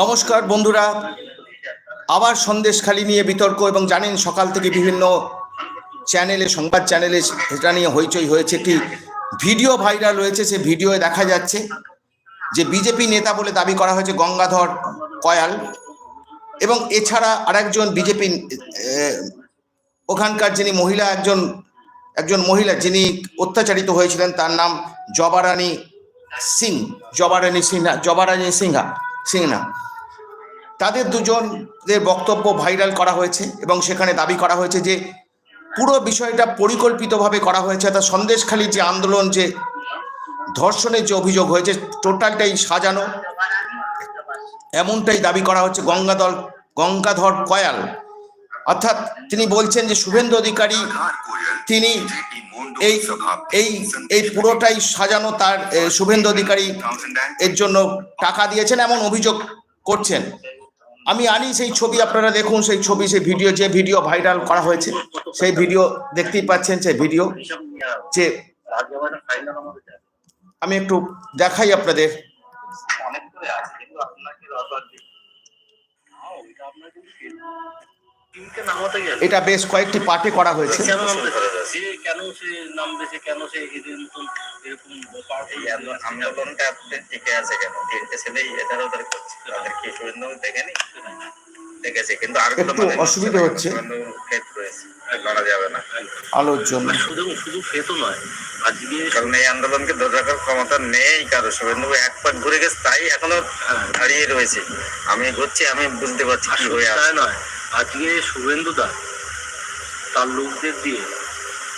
নমস্কার বন্ধুরা, আবার সন্দেশখালি নিয়ে বিতর্ক এবং জানেন সকাল থেকে বিভিন্ন চ্যানেলে, সংবাদ চ্যানেলে সেটা নিয়ে হইচই হয়েছে একটি ভিডিও ভাইরাল হয়েছে, সে ভিডিওয়ে দেখা যাচ্ছে যে বিজেপি নেতা বলে দাবি করা হয়েছে গঙ্গাধর কয়াল এবং এছাড়া আরেকজন বিজেপি ওখানকার যিনি মহিলা, একজন একজন মহিলা যিনি অত্যাচারিত হয়েছিলেন, তার নাম জবারানী সিং, জবারানী সিনহা জবারানী সিংহা সিংহা। তাদের দুজনদের বক্তব্য ভাইরাল করা হয়েছে এবং সেখানে দাবি করা হয়েছে যে পুরো বিষয়টা পরিকল্পিতভাবে করা হয়েছে তা সন্দেশখালী যে আন্দোলন, যে ধর্ষণের যে অভিযোগ হয়েছে, টোটালটাই সাজানো। এমনটাই দাবি করা হচ্ছে গঙ্গাধর গঙ্গাধর কয়াল অর্থাৎ তিনি বলছেন যে শুভেন্দু অধিকারী, তিনি এই এই এই পুরোটাই সাজানো তার শুভেন্দু অধিকারী এর জন্য টাকা দিয়েছেন এমন অভিযোগ করছেন আমি আনি সেই ছবি, আপনারা দেখুন সেই ছবি, সেই ভিডিও, যে ভিডিও ভাইরাল করা হয়েছে, সেই ভিডিও দেখতেই পাচ্ছেন, সেই ভিডিও যে। আমি একটু দেখাই আপনাদের অনেক কি সুবিধা দেখেনি দেখেছে কিন্তু আর একটু অসুবিধা হচ্ছে। আলোর জন্য। শুধু শুধু খেতো নয় আজকে কারণ এই আন্দোলনকে ধরে রাখার ক্ষমতা নেই কারও। শুভেন্দু এক পাক ঘুরে গেছে তাই এখনও দাঁড়িয়ে রয়েছে। আমি ঘুরছি আমি বুঝতে পারছি কি হয়ে তাই নয় আজকে শুভেন্দু দা তার লোকদের দিয়ে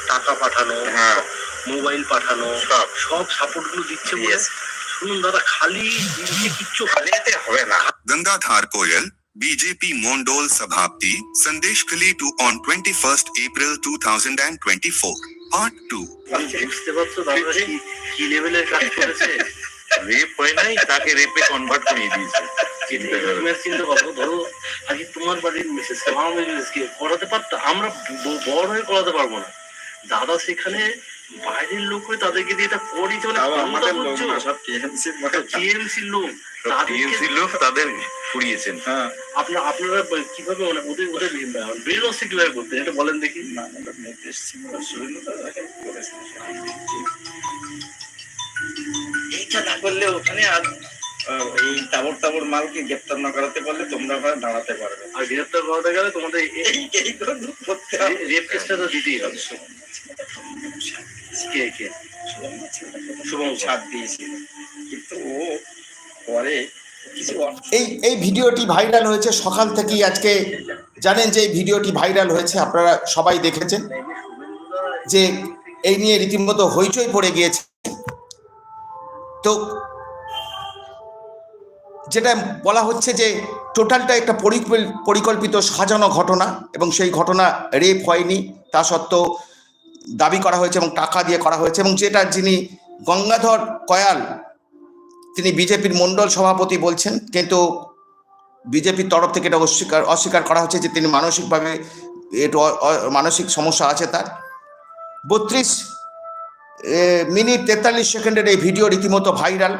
টাকা পাঠানো হ্যাঁ মোবাইল পাঠানো সব। সাপোর্টগুলো দিচ্ছে বলে শুনুন দাদা খালি দিচ্ছে কিচ্ছু খালি হাতে হবে না Gangadhar Koyal, BJP Mondol Sabhapti, Sandesh Khali to on 21st April 2024. Part 2. বুঝতে পারছ দাদা কি লেভেলের কাজ করেছে রেপ হয় নাই? তাকে রেপে কনভার্ট করে দিয়েছে। চিন্তা করো। তুমি চিন্তা করো ধরো আজকে তোমার বাড়ির মিসেস আমার মিসেসকে করাতে পারতো? আমরা বড় হয়ে করাতে পারব না। দাদা সেখানে বাইরের লোক হয়ে তাদেরকে দিয়ে এটা করিয়েছে মানে তাও লোক ক্ষমতা না, বুঝছ? সব TMC র মতো টিএমসির লোক। সব তাদেরকে TMC র লোক তাদের ফুরিয়েছেন হ্যাঁ। আপনার আপনারা কীভাবে মানে ওদের ওদের বেরোচ্ছে কীভাবে করতে এটা বলেন দেখি। এইটা না করলে ওখানে আর এই তাবর তাবর মালকে গ্রেপ্তার না করাতে পারলে তোমরা ওখানে দাঁড়াতে পারবে। আর গ্রেপ্তার করাতে গেলে তোমাদের এই এই করতে হবে। রেপ কেসটা তো দিতেই হবে। কে কে? শুভম ছাড়। দিয়েছিল। কিন্তু ও পরে এই এই ভিডিওটি ভাইরাল হয়েছে সকাল থেকেই আজকে। জানেন যে এই ভিডিওটি ভাইরাল হয়েছে আপনারা সবাই দেখেছেন। যে এই নিয়ে রীতিমতো হইচই পড়ে গিয়েছে। তো যেটা বলা হচ্ছে যে টোটালটা একটা পরিকল্পিত সাজানো ঘটনা এবং সেই ঘটনা রেপ হয়নি। তা সত্ত্বেও দাবি করা হয়েছে এবং টাকা দিয়ে করা হয়েছে এবং যেটা যিনি গঙ্গাধর কয়াল, তিনি বিজেপির মণ্ডল সভাপতি বলছেন, কিন্তু বিজেপির তরফ থেকে এটা অস্বীকার অস্বীকার করা হচ্ছে যে তিনি মানসিকভাবে একটু মানসিক সমস্যা আছে তার। বত্রিশ মিনিট তেতাল্লিশ সেকেন্ডের এই ভিডিও রীতিমতো ভাইরাল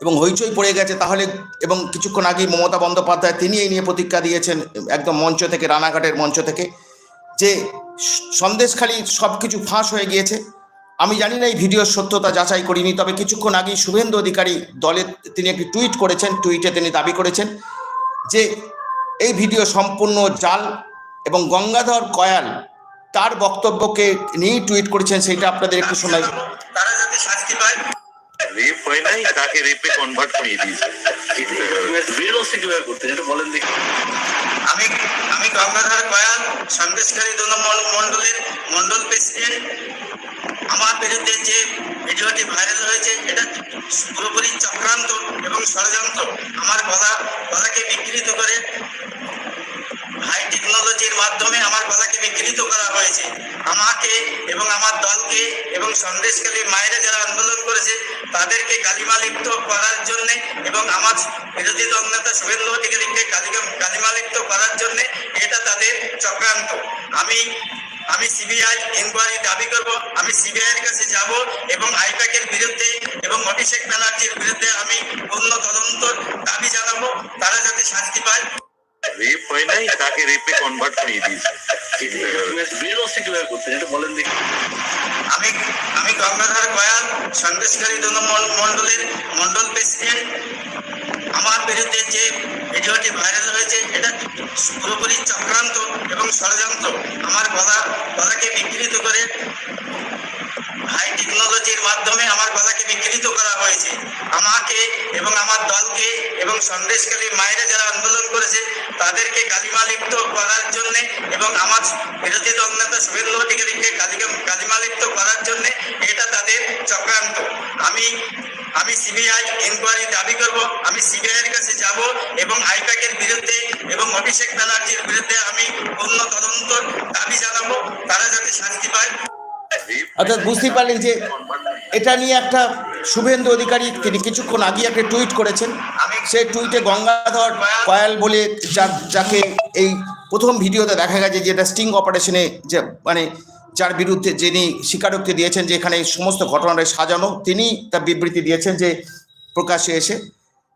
এবং হইচই পড়ে গেছে। তাহলে এবং কিছুক্ষণ আগেই মমতা বন্দ্যোপাধ্যায় তিনি এই নিয়ে প্রতিজ্ঞা দিয়েছেন একদম মঞ্চ থেকে, রানাঘাটের মঞ্চ থেকে, যে সন্দেশখালি সব কিছু ফাঁস হয়ে গিয়েছে। আমি জানি না এই ভিডিওর সত্যতা যাচাই করিনি, তবে কিছুক্ষণ আগেই শুভেন্দু অধিকারী দলের তিনি একটি টুইট করেছেন, টুইটে তিনি দাবি করেছেন যে এই ভিডিও সম্পূর্ণ জাল এবং গঙ্গাধর কয়াল তার বক্তব্যকে নিয়েই টুইট করেছেন সেটা আপনাদের একটু শোনাই। তারা যাতে শাস্তি পায়। রেপ হয় নাই তাকে রেপে কনভার্ট করে দিয়েছে। কীভাবে করতে বলেন দেখি। আমি আমি গঙ্গাধর কয়াল সন্দেশকারী দোনো মন্ডলের মন্ডল প্রেসিডেন্ট আমার বিরুদ্ধে যে ভিডিওটি ভাইরাল হয়েছে এটা পুরোপুরি চক্রান্ত এবং ষড়যন্ত্র। আমার গলা গলাকে বিকৃত করে টেকনোলজির মাধ্যমে আমার গলাকে বিকৃত করা হয়েছে। আমাকে এবং আমার দলকে এবং সন্দেশকালী মায়েরা যারা আন্দোলন করেছে, তাদেরকে গালিমালিপ্ত করার জন্য এবং আমার বিরোধী দল নেতা শুভেন্দু অধিকারীকে গালিমালিপ্ত করার জন্য এটা তাদের চক্রান্ত। আমি আমি সিবিআই ইনকোয়ারি দাবি করব, আমি সিবিআই এর কাছে যাব এবং আইপ্যাকের বিরুদ্ধে এবং অভিষেক ব্যানার্জির বিরুদ্ধে আমি পূর্ণ তদন্ত দাবি জানাব। তারা যাতে শাস্তি পায় হয় নাই, তাকে রেপে কনভার্ট করিয়ে দিয়েছে। আমি আমি গঙ্গাধর কয়াল সন্দেশকারী মন্ডলের মন্ডল প্রেসিডেন্ট আমার বিরুদ্ধে যে ভিডিওটি ভাইরাল হয়েছে, এটা পুরোপুরি চক্রান্ত এবং ষড়যন্ত্র। আমার গলা গলাকে বিকৃত করে হাই টেকনোলজির মাধ্যমে আমার গলাকে বিকৃত করা হয়েছে। আমাকে এবং আমার দলকে এবং সন্দেশকালী মায়েরা যারা আন্দোলন করেছে, তাদেরকে কালিমালিপ্ত করার জন্য এবং আমার বিরোধী দল নেতা শুভেন্দু অধিকারীকে কালিমালিপ্ত করার জন্য এটা তাদের চক্রান্ত। আমি আমি সিবিআই ইনকোয়ারি দাবি করব, আমি সিবিআই এর কাছে যাব এবং আইপ্যাকের বিরুদ্ধে এবং অভিষেক ব্যানার্জির বিরুদ্ধে আমি পূর্ণ তদন্ত দাবি জানাব, তারা যাতে শাস্তি পায়। অর্থাৎ বুঝতেই পারলেন যে এটা নিয়ে একটা শুভেন্দু অধিকারী তিনি কিছুক্ষণ আগে একটা টুইট করেছেন। সেই টুইটে গঙ্গাধর কয়াল বলে যাকে এই প্রথম ভিডিওতে দেখা গেছে যেটা স্টিং অপারেশনে যে মানে যার বিরুদ্ধে যিনি স্বীকারোক্তি দিয়েছেন যে এখানে সমস্ত ঘটনাটা সাজানো, তিনি তার বিবৃতি দিয়েছেন যে প্রকাশ্যে এসে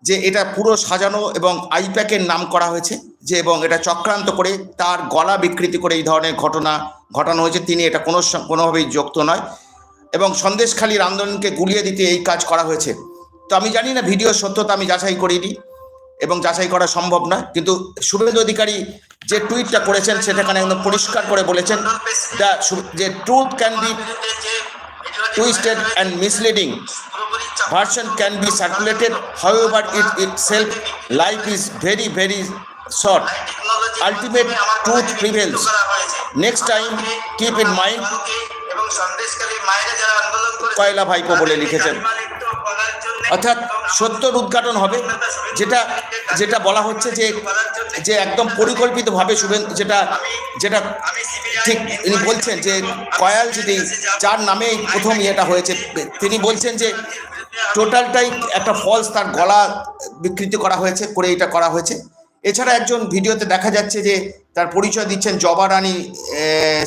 যে এটা পুরো সাজানো এবং আইপ্যাকের নাম করা হয়েছে, যে এবং এটা চক্রান্ত করে তার গলা বিকৃতি করে এই ধরনের ঘটনা ঘটানো হয়েছে। তিনি এটা কোনো কোনোভাবেই যুক্ত নয় এবং সন্দেশখালীর আন্দোলনকে গুলিয়ে দিতে এই কাজ করা হয়েছে। তো আমি জানি না ভিডিও সত্যতা আমি যাচাই করিনি এবং যাচাই করা সম্ভব না কিন্তু শুভেন্দু অধিকারী যে টুইটটা করেছেন সেটাখানে একদম পরিষ্কার করে বলেছেন, দ্য যে truth can be twisted and misleading version can be circulated. However, it itself life is very very short. Ultimate truth prevails. Next time, keep in করেছে কয়লা ভাইপো বলে লিখেছেন। অর্থাৎ সত্যর উদ্ঘাটন হবে, যেটা যেটা বলা হচ্ছে যে যে একদম পরিকল্পিতভাবে শুভেন, যেটা যেটা ঠিক ইনি বলছেন যে কয়াল যদি যার নামে প্রথম ইয়েটা হয়েছে, তিনি বলছেন যে টোটালটাই একটা ফলস তার গলা বিকৃতি করা হয়েছে, করে এটা করা হয়েছে। এছাড়া একজন ভিডিওতে দেখা যাচ্ছে যে তার পরিচয় দিচ্ছেন জবা রানী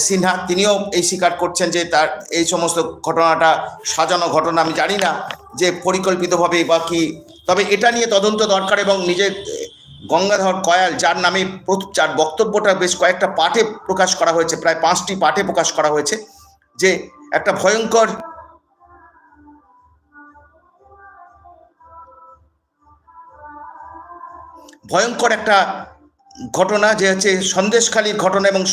সিনহা। তিনিও এই স্বীকার করছেন যে তার এই সমস্ত ঘটনাটা, সাজানো ঘটনা আমি জানি না যে পরিকল্পিতভাবে বা কি। তবে এটা নিয়ে তদন্ত দরকার এবং নিজের গঙ্গাধর কয়াল, যার নামে যার বক্তব্যটা বেশ কয়েকটা পাঠে প্রকাশ করা হয়েছে, প্রায় পাঁচটি পাঠে প্রকাশ করা হয়েছে, যে একটা ভয়ঙ্কর ভয়ঙ্কর একটা ঘটনা যে হচ্ছে সন্দেশখালীর ঘটনা এবং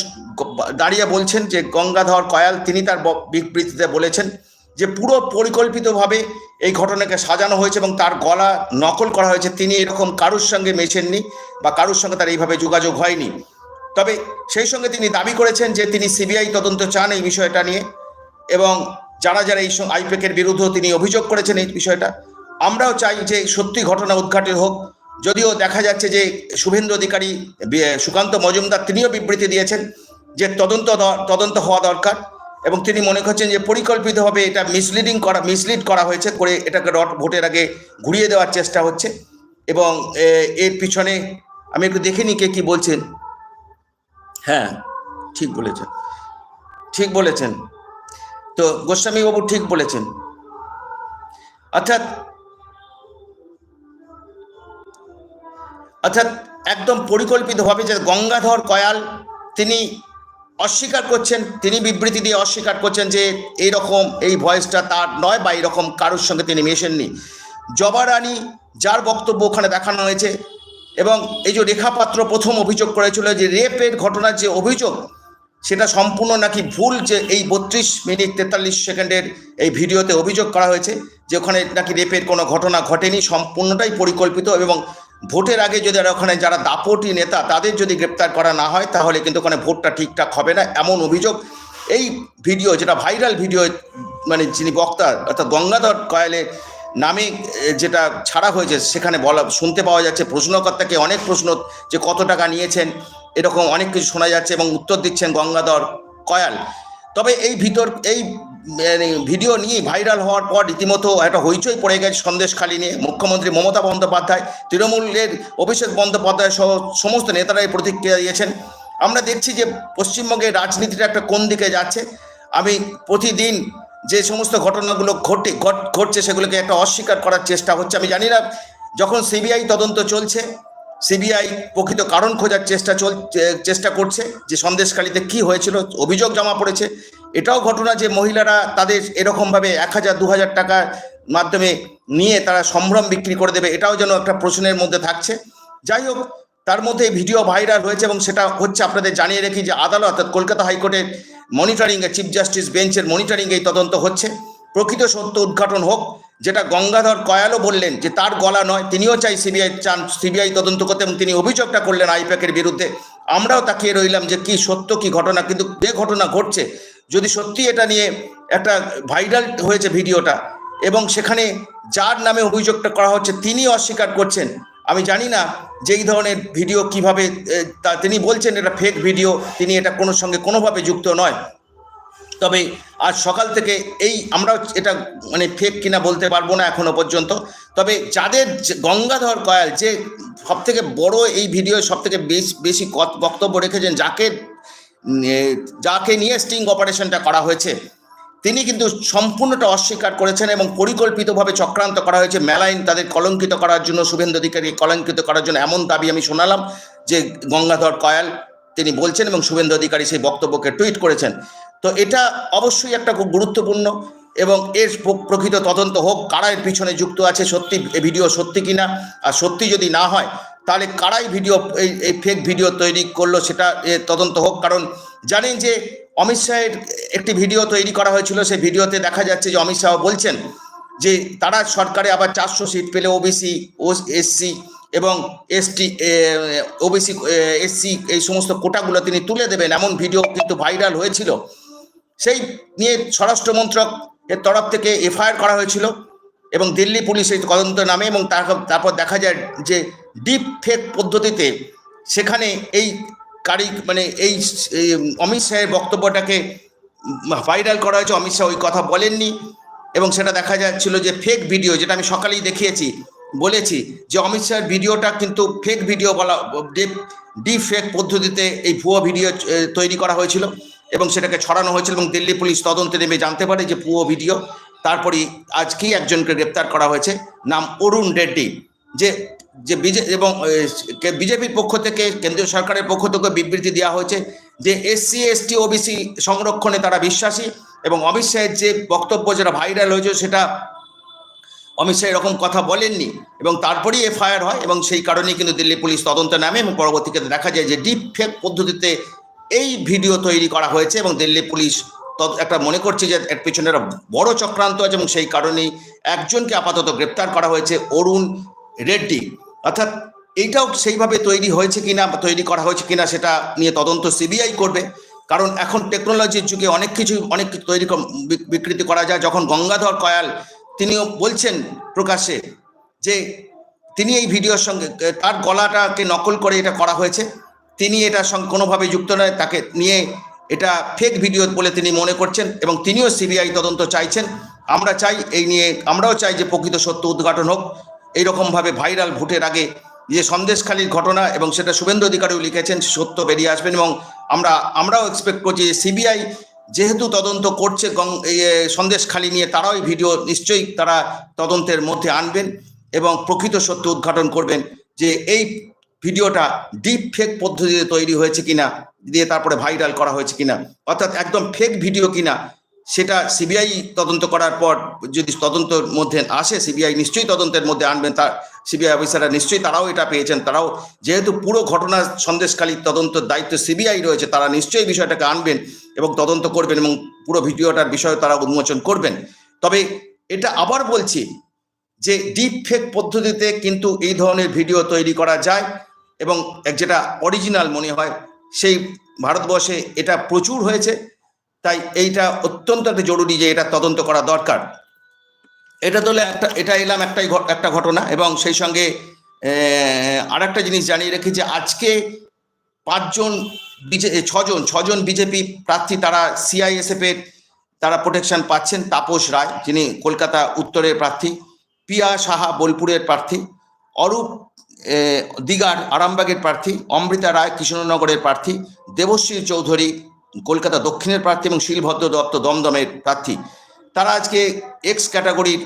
দাঁড়িয়ে বলছেন যে গঙ্গাধর কয়াল, তিনি তার বিবৃতিতে বলেছেন যে পুরো পরিকল্পিতভাবে এই ঘটনাকে সাজানো হয়েছে এবং তার গলা নকল করা হয়েছে। তিনি এরকম কারুর সঙ্গে মেশেননি বা কারুর সঙ্গে তার এইভাবে যোগাযোগ হয়নি। তবে সেই সঙ্গে তিনি দাবি করেছেন যে তিনি সিবিআই তদন্ত চান এই বিষয়টা নিয়ে এবং যারা যারা এই আইপ্যাকের বিরুদ্ধেও তিনি অভিযোগ করেছেন এই বিষয়টা। আমরাও চাই যে সত্যি ঘটনা উদ্ঘাটিত হোক। যদিও দেখা যাচ্ছে যে শুভেন্দু অধিকারী সুকান্ত মজুমদার তিনিও বিবৃতি দিয়েছেন যে তদন্ত তদন্ত হওয়া দরকার এবং তিনি মনে করছেন যে পরিকল্পিতভাবে এটা মিসলিডিং করা মিসলিড করা হয়েছে, করে এটাকে রট ভোটের আগে ঘুরিয়ে দেওয়ার চেষ্টা হচ্ছে এবং এর পিছনে আমি একটু দেখে নিই কে কি বলছেন। হ্যাঁ ঠিক বলেছেন। ঠিক বলেছেন। তো গোস্বামীবাবু ঠিক বলেছেন। অর্থাৎ অর্থাৎ একদম পরিকল্পিতভাবে যে গঙ্গাধর কয়াল তিনি অস্বীকার করছেন, তিনি বিবৃতি দিয়ে অস্বীকার করছেন যে এই রকম এই ভয়েসটা তার নয় বা এরকম কারোর সঙ্গে তিনি মেশেননি। জবা রানী যার বক্তব্য ওখানে দেখানো হয়েছে এবং এই যে রেখাপাত্র প্রথম অভিযোগ করেছিল যে রেপের ঘটনার যে অভিযোগ, সেটা সম্পূর্ণ নাকি ভুল যে এই বত্রিশ মিনিট তেতাল্লিশ সেকেন্ডের এই ভিডিওতে অভিযোগ করা হয়েছে যে ওখানে নাকি রেপের কোনো ঘটনা ঘটেনি, সম্পূর্ণটাই পরিকল্পিত এবং ভোটের আগে যদি ওখানে যারা দাপটি নেতা তাদের যদি গ্রেপ্তার করা না হয়, তাহলে কিন্তু ওখানে ভোটটা ঠিকঠাক হবে না। এমন অভিযোগ এই ভিডিও, যেটা ভাইরাল ভিডিও মানে যিনি বক্তা, অর্থাৎ গঙ্গাধর কয়ালের নামে যেটা ছাড়া হয়েছে, সেখানে বলা, শুনতে পাওয়া যাচ্ছে, প্রশ্নকর্তাকে অনেক প্রশ্ন যে কত টাকা নিয়েছেন, এরকম অনেক কিছু শোনা যাচ্ছে এবং উত্তর দিচ্ছেন গঙ্গাধর কয়াল। তবে এই ভিতর, এই ভিডিও নিয়ে ভাইরাল হওয়ার পর রীতিমতো একটা হইচই পড়ে গেছে সন্দেশখালী নিয়ে। মুখ্যমন্ত্রী মমতা বন্দ্যোপাধ্যায়, তৃণমূলের অভিষেক বন্দ্যোপাধ্যায় সহ সমস্ত নেতারাই প্রতিক্রিয়া দিয়েছেন। আমরা দেখছি যে পশ্চিমবঙ্গের রাজনীতিটা একটা কোন দিকে যাচ্ছে। আমি প্রতিদিন যে সমস্ত ঘটনাগুলো ঘটে, ঘট- ঘটছে সেগুলোকে একটা অস্বীকার করার চেষ্টা হচ্ছে। আমি জানি না যখন সিবিআই তদন্ত চলছে, সিবিআই প্রকৃত কারণ খোঁজার চেষ্টা চল চেষ্টা করছে যে সন্দেশখালিতে কি হয়েছিল, অভিযোগ জমা পড়েছে। এটাও ঘটনা যে মহিলারা তাদের এরকমভাবে এক হাজার, দু হাজার টাকার মাধ্যমে নিয়ে তারা সম্ভ্রম বিক্রি করে দেবে, এটাও যেন একটা প্রশ্নের মধ্যে থাকছে। যাই হোক, তার মধ্যে ভিডিও ভাইরাল হয়েছে এবং সেটা হচ্ছে আপনাদের জানিয়ে রাখি যে আদালত অর্থাৎ কলকাতা হাইকোর্টের মনিটরিংয়ে চিফ জাস্টিস বেঞ্চের মনিটরিংয়ে এই তদন্ত হচ্ছে। প্রকৃত সত্য উদ্ঘাটন হোক, যেটা গঙ্গাধর কয়ালও বললেন যে তার গলা নয়, তিনিও চাই সিবিআই চান সিবিআই তদন্ত করতে এবং তিনি অভিযোগটা করলেন আইপ্যাকের বিরুদ্ধে। আমরাও তাকিয়ে রইলাম যে কি সত্য, কি ঘটনা, কিন্তু যে ঘটনা ঘটছে, যদি সত্যি এটা নিয়ে একটা ভাইরাল হয়েছে ভিডিওটা, এবং সেখানে যার নামে অভিযোগটা করা হচ্ছে, তিনি অস্বীকার করছেন, আমি জানি না যে এই ধরনের ভিডিও কীভাবে তা তিনি বলছেন এটা ফেক ভিডিও তিনি এটা কোনো সঙ্গে কোনোভাবে যুক্ত নয়। তবে আজ সকাল থেকে এই আমরাও এটা মানে ফেক কিনা বলতে পারব না এখনও পর্যন্ত। তবে যাদের গঙ্গাধর কয়াল, যে সব থেকে বড় এই ভিডিও সব থেকে বেশি কত- বক্তব্য রেখেছেন, যাকে যাকে নিয়ে স্টিং অপারেশনটা করা হয়েছে, তিনি কিন্তু সম্পূর্ণটা অস্বীকার করেছেন এবং পরিকল্পিতভাবে চক্রান্ত করা হয়েছে। মেলাইন তাদের কলঙ্কিত করার জন্য, শুভেন্দু অধিকারী কলঙ্কিত করার জন্য এমন দাবি আমি শোনালাম যে গঙ্গাধর কয়াল তিনি বলছেন এবং শুভেন্দু অধিকারী সেই বক্তব্যকে টুইট করেছেন। তো এটা অবশ্যই একটা খুব গুরুত্বপূর্ণ এবং এর প্র- প্রকৃত তদন্ত হোক, কারা এর পিছনে যুক্ত আছে, সত্যি ভিডিও সত্যি কিনা, আর সত্যি যদি না হয়, তাহলে কারাই ভিডিও, এই এই ফেক ভিডিও তৈরি করল, সেটা তদন্ত হোক। কারণ জানেন যে অমিত শাহের একটি ভিডিও তৈরি করা হয়েছিল, সেই ভিডিওতে দেখা যাচ্ছে যে অমিত শাহ বলছেন যে তারা সরকারে আবার চারশো সিট পেলে ওবিসি ও এসসি এবং এসটি ওবিসি এসসি এই সমস্ত কোটাগুলো তিনি তুলে দেবেন। এমন ভিডিও কিন্তু ভাইরাল হয়েছিল। সেই নিয়ে স্বরাষ্ট্র মন্ত্রক এর তরফ থেকে এফআইআর করা হয়েছিল এবং দিল্লি পুলিশ এই তদন্ত নামে এবং তার- তারপর দেখা যায় যে ডিপ ফেক পদ্ধতিতে সেখানে এই কারি মানে এই অমিত শাহের বক্তব্যটাকে ভাইরাল করা হয়েছে। অমিত শাহ ওই কথা বলেননি এবং সেটা দেখা যাচ্ছিল যে ফেক ভিডিও যেটা আমি সকালেই দেখিয়েছি, বলেছি যে অমিত শাহের ভিডিওটা কিন্তু ফেক ভিডিও বলা ডিপ ডিপ ফেক পদ্ধতিতে এই ভুয়ো ভিডিও তৈরি করা হয়েছিল। এবং সেটাকে ছড়ানো হয়েছিল এবং দিল্লি পুলিশ তদন্তে নেমে জানতে পারে যে ভুয়ো ভিডিও। তারপরেই আজকেই একজনকে গ্রেপ্তার করা হয়েছে, নাম অরুণ রেড্ডি। যে যে বিজে, এবং বিজেপির পক্ষ থেকে, কেন্দ্রীয় সরকারের পক্ষ থেকে বিবৃতি দেওয়া হয়েছে যে এসসি এসটি ওবিসি সংরক্ষণে তারা বিশ্বাসী এবং অমিত শাহের যে বক্তব্য যেটা ভাইরাল হয়েছে সেটা অমিত শাহ এরকম কথা বলেননি এবং তারপরেই এফআইআর হয় এবং সেই কারণেই কিন্তু দিল্লি পুলিশ তদন্তে নামে এবং পরবর্তীকালে দেখা যায় যে ডিপ ফেক পদ্ধতিতে এই ভিডিও তৈরি করা হয়েছে এবং দিল্লি পুলিশ একটা মনে করছে যে এর পিছনে একটা বড় চক্রান্ত আছে এবং সেই কারণেই একজনকে আপাতত গ্রেপ্তার করা হয়েছে, অরুণ রেড্ডি। অর্থাৎ এইটাও সেইভাবে তৈরি হয়েছে কিনা তৈরি করা হয়েছে কিনা সেটা নিয়ে তদন্ত সিবিআই করবে। কারণ এখন টেকনোলজির যুগে অনেক কিছু অনেক তৈরি বিকৃতি করা যায়। যখন গঙ্গাধর কয়াল তিনিও বলছেন প্রকাশ্যে যে তিনি এই ভিডিওর সঙ্গে তার গলাটাকে নকল করে এটা করা হয়েছে। তিনি সঙ্গে কোনোভাবে যুক্ত নয়, তাকে নিয়ে এটা ফেক ভিডিও বলে তিনি মনে করছেন এবং তিনিও সিবিআই তদন্ত চাইছেন। আমরা চাই এই নিয়ে, আমরাও চাই যে প্রকৃত সত্য উদ্ঘাটন হোক। এইরকমভাবে ভাইরাল ভোটের আগে যে সন্দেশখালীর ঘটনা এবং সেটা শুভেন্দু অধিকারীও লিখেছেন সত্য বেরিয়ে আসবেন এবং আমরা, আমরাও এক্সপেক্ট করছি যে সিবিআই যেহেতু তদন্ত করছে সন্দেশখালী নিয়ে, তারাও এই ভিডিও নিশ্চয়ই তারা তদন্তের মধ্যে আনবেন এবং প্রকৃত সত্য উদ্ঘাটন করবেন যে এই ভিডিওটা ডিপ ফেক পদ্ধতিতে তৈরি হয়েছে কিনা, দিয়ে তারপরে ভাইরাল করা হয়েছে কিনা, অর্থাৎ একদম ফেক ভিডিও কিনা, সেটা সিবিআই তদন্ত করার পর যদি তদন্তের মধ্যে আসে সিবিআই নিশ্চয়ই তদন্তের মধ্যে আনবেন তার সিবিআই অফিসাররা নিশ্চয়ই তারাও এটা পেয়েছেন, তারাও যেহেতু পুরো ঘটনা সন্দেশখালী তদন্তের দায়িত্ব সিবিআই রয়েছে, তারা নিশ্চয়ই বিষয়টাকে আনবেন এবং তদন্ত করবেন এবং পুরো ভিডিওটার বিষয়ে তারা উন্মোচন করবেন। তবে এটা আবার বলছি যে ডিপ ফেক পদ্ধতিতে কিন্তু এই ধরনের ভিডিও তৈরি করা যায় এবং এক যেটা অরিজিনাল মনে হয়, সেই ভারতবর্ষে এটা প্রচুর হয়েছে, তাই এইটা অত্যন্ত একটা জরুরি যে এটা তদন্ত করা দরকার। এটা তো একটা, এটা এলাম একটাই একটা ঘটনা এবং সেই সঙ্গে আর একটা জিনিস জানিয়ে রেখি যে আজকে পাঁচজন বিজে ছজন ছজন বিজেপি প্রার্থী তারা সিআইএসএফ এর তারা প্রোটেকশন পাচ্ছেন, তাপস রায়, যিনি কলকাতা উত্তরের প্রার্থী, পিয়া সাহা বোলপুরের প্রার্থী। অরূপ দিগার আরামবাগের প্রার্থী, অমৃতা রায় কৃষ্ণনগরের প্রার্থী, দেবশ্রী চৌধুরী কলকাতা দক্ষিণের প্রার্থী এবং শিলভদ্র দত্ত দমদমের প্রার্থী। তারা আজকে এক্স ক্যাটাগরির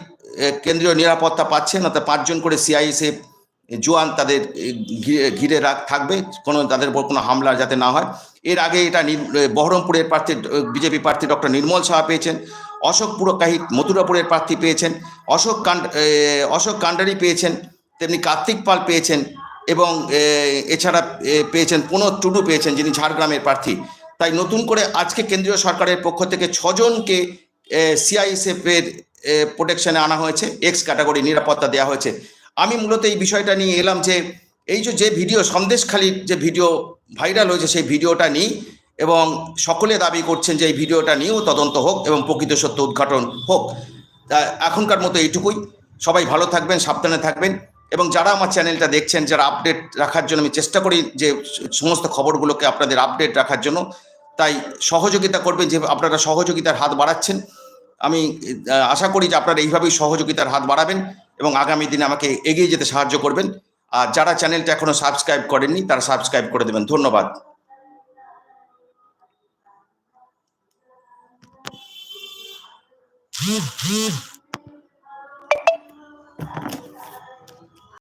কেন্দ্রীয় নিরাপত্তা পাচ্ছেন, অর্থাৎ পাঁচজন করে সিআইএসএফ জোয়ান তাদের ঘিরে রাখ, থাকবে। কোনো, তাদের উপর কোনো হামলা যাতে না হয়। এর আগে এটা বহরমপুরের প্রার্থী বিজেপি প্রার্থী ডক্টর নির্মল সাহা পেয়েছেন। অশোক পুরকাহিত মথুরাপুরের প্রার্থী পেয়েছেন। অশোক কান্ড অশোক কান্ডারি পেয়েছেন। তেমনি কার্তিক পাল পেয়েছেন এবং এছাড়া পেয়েছেন পুনঃ টুডু পেয়েছেন যিনি ঝাড়গ্রামের প্রার্থী। তাই নতুন করে আজকে কেন্দ্রীয় সরকারের পক্ষ থেকে ছজনকে সিআইএসএফ এর প্রোটেকশনে আনা হয়েছে এক্স ক্যাটাগরি নিরাপত্তা দেওয়া হয়েছে। আমি মূলত এই বিষয়টা নিয়ে এলাম যে, এই যে যে ভিডিও, সন্দেশখালির যে ভিডিও ভাইরাল হয়েছে সেই ভিডিওটা নিই এবং সকলে দাবি করছেন যে এই ভিডিওটা নিয়েও তদন্ত হোক এবং প্রকৃত সত্য উদ্ঘাটন হোক। এখনকার মতো এইটুকুই। সবাই ভালো থাকবেন, সাবধানে থাকবেন। এবং যারা আমার চ্যানেলটা দেখছেন, যারা আপডেট রাখার জন্য আমি চেষ্টা করি যে সমস্ত খবরগুলোকে আপনাদের আপডেট রাখার জন্য, তাই সহযোগিতা করবেন, যে আপনারা সহযোগিতার হাত বাড়াচ্ছেন। আমি আশা করি যে আপনারা এইভাবেই সহযোগিতার হাত বাড়াবেন এবং আগামী দিনে আমাকে এগিয়ে যেতে সাহায্য করবেন। আর যারা চ্যানেলটা এখনও সাবস্ক্রাইব করেননি, তারা সাবস্ক্রাইব করে দেবেন। ধন্যবাদ।